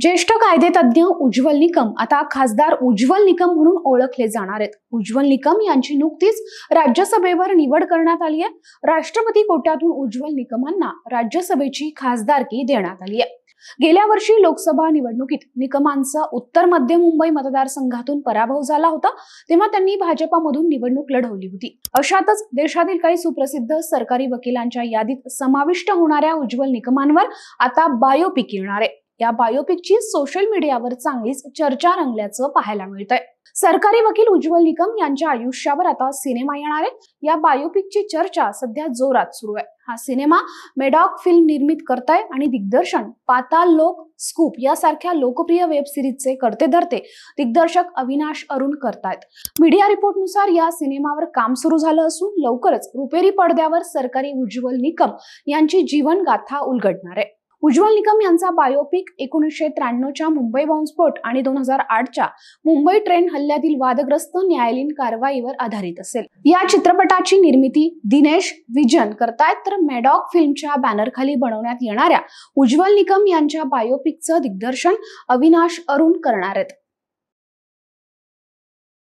ज्येष्ठ कायदेतज्ञ उज्ज्वल निकम आता खासदार उज्ज्वल निकम म्हणून ओळखले जाणार आहेत. उज्ज्वल निकम यांची नुकतीच राज्यसभेवर निवड करण्यात आली आहे. राष्ट्रपती कोट्यातून उज्ज्वल निकमांना राज्यसभेची खासदारकी देण्यात आली आहे. गेल्या वर्षी लोकसभा निवडणुकीत निकमांचा उत्तर मध्य मुंबई मतदारसंघातून पराभव झाला होता तेव्हा त्यांनी भाजपामधून निवडणूक लढवली होती. अशातच देशातील काही सुप्रसिद्ध सरकारी वकिलांच्या यादीत समाविष्ट होणाऱ्या उज्ज्वल निकमांवर आता बायोपिक येणार आहे. या बायोपिकची सोशल मीडियावर चांगलीच चर्चा रंगल्याचं पाहायला मिळतंय. सरकारी वकील उज्ज्वल निकम यांच्या आयुष्यावर आता सिनेमा येणार आहे. या बायोपिकची चर्चा सध्या जोरात सुरू आहे. हा सिनेमा मेडॉक फिल्म निर्मित करताय आणि दिग्दर्शन पाताल लोक स्कूप यासारख्या लोकप्रिय वेब सिरीजचे करते धरते दिग्दर्शक अविनाश अरुण करतायत. मीडिया रिपोर्टनुसार या सिनेमावर काम सुरू झालं असून लवकरच रुपेरी पडद्यावर सरकारी उज्ज्वल निकम यांची जीवनगाथा उलगडणार आहे. उज्ज्वल निकम यांचा बायोपिक एकोणीसशे त्र्याण्णवच्या मुंबई बॉम्बस्फोट आणि दोन हजार आठच्या मुंबई ट्रेन हल्ल्यातील वादग्रस्त न्यायालयीन कारवाईवर आधारित असेल. या चित्रपटाची निर्मिती दिनेश विजन करतायत. तर मेडॉक फिल्मच्या बॅनरखाली बनवण्यात येणाऱ्या उज्ज्वल निकम यांच्या बायोपिकचं दिग्दर्शन अविनाश अरुण करणार आहेत.